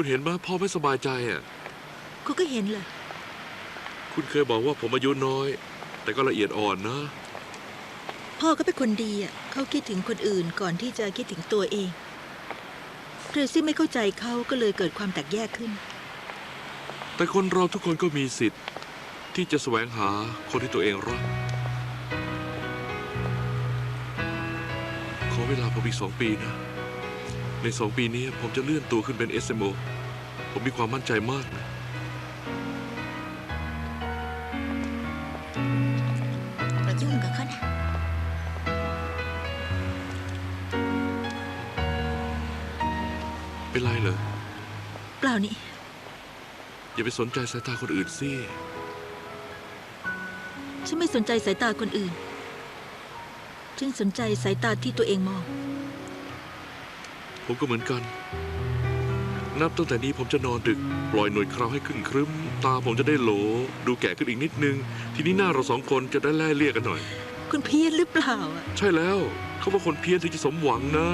คุณเห็นไหมพ่อไม่สบายใจอะ คุณก็เห็นเลย คุณเคยบอกว่าผมอายุน้อย แต่ก็ละเอียดอ่อนนะ พ่อก็เป็นคนดีอะเขาคิดถึงคนอื่นก่อนที่จะคิดถึงตัวเองเทรซี่ไม่เข้าใจเขาก็เลยเกิดความแตกแยกขึ้น แต่คนเราทุกคนก็มีสิทธิ์ ที่จะแสวงหาคนที่ตัวเองรักขอเวลาผมอีกสองปีนะ ในสองปีนี้ผมจะเลื่อนตัวขึ้นเป็น SMO ผมมีความมั่นใจมากนะมายุ่งกับเขานะเป็นไรเหรอ เปล่านี่ อย่าไปสนใจสายตาคนอื่นสิ ฉันไม่สนใจสายตาคนอื่น ฉันสนใจสายตาที่ตัวเองมอง ผมก็เหมือนกัน นับตั้งแต่นี้ผมจะนอนดึก ปล่อยหน่วยคราวให้ขึ้นครึ้ม ตาผมจะได้โหล ดูแก่ขึ้นอีกนิดนึง ทีนี้หน้าเราสองคนจะได้แล่เลี่ยกันหน่อย คุณเพี้ยนหรือเปล่าอะ ใช่แล้ว เขาว่าคนเพี้ยนถึงจะสมหวังนะ